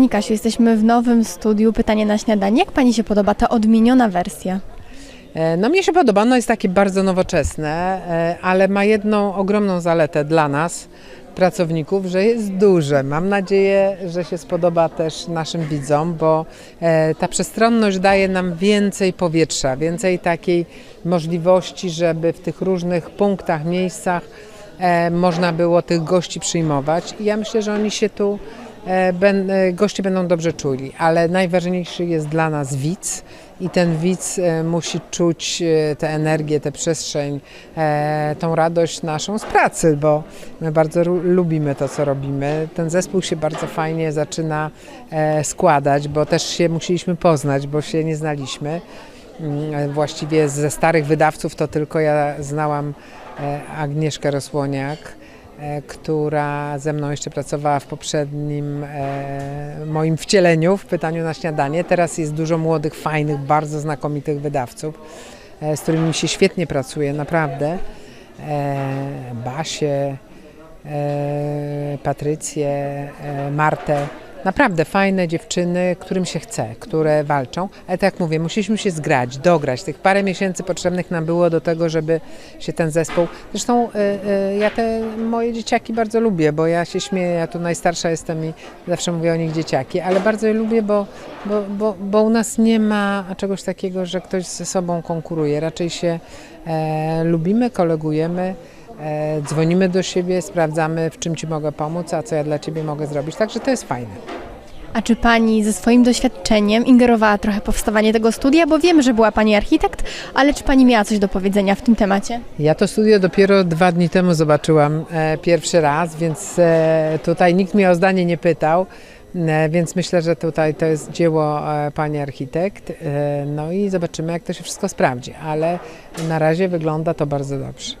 Pani Kasiu, jesteśmy w nowym studiu Pytanie na śniadanie. Jak Pani się podoba ta odmieniona wersja? E, No mnie się podoba, ono jest takie bardzo nowoczesne, e, ale ma jedną ogromną zaletę dla nas, pracowników, że jest duże. Mam nadzieję, że się spodoba też naszym widzom, bo e, ta przestronność daje nam więcej powietrza, więcej takiej możliwości, żeby w tych różnych punktach, miejscach można było tych gości przyjmować. I ja myślę, że oni się tu goście będą dobrze czuli, ale najważniejszy jest dla nas widz i ten widz e, musi czuć e, tę energię, tę przestrzeń, e, tą radość naszą z pracy, bo my bardzo lubimy to, co robimy. Ten zespół się bardzo fajnie zaczyna e, składać, bo też się musieliśmy poznać, bo się nie znaliśmy. Mm, Właściwie ze starych wydawców to tylko ja znałam e, Agnieszkę Rosłoniak, e, która ze mną jeszcze pracowała w poprzednim e, moim wcieleniu w pytaniu na śniadanie. Teraz jest dużo młodych, fajnych, bardzo znakomitych wydawców, e, z którymi mi się świetnie pracuje, naprawdę. E, Basię, e, Patrycję, e, Martę. Naprawdę fajne dziewczyny, którym się chce, które walczą. Ale tak jak mówię, musieliśmy się zgrać, dograć. Tych parę miesięcy potrzebnych nam było do tego, żeby się ten zespół. Zresztą y, y, ja te moje dzieciaki bardzo lubię, bo ja się śmieję, ja tu najstarsza jestem i zawsze mówię o nich dzieciaki, ale bardzo je lubię, bo, bo, bo, bo u nas nie ma czegoś takiego, że ktoś ze sobą konkuruje. Raczej się e, lubimy, kolegujemy. E, dzwonimy do siebie, sprawdzamy, w czym Ci mogę pomóc, a co ja dla Ciebie mogę zrobić. Także to jest fajne. A czy Pani ze swoim doświadczeniem ingerowała trochę powstawanie tego studia? Bo wiemy, że była Pani architekt, ale czy Pani miała coś do powiedzenia w tym temacie? Ja to studio dopiero dwa dni temu zobaczyłam e, pierwszy raz, więc e, tutaj nikt mnie o zdanie nie pytał. E, Więc myślę, że tutaj to jest dzieło e, pani architekt. No i zobaczymy, jak to się wszystko sprawdzi, ale na razie wygląda to bardzo dobrze.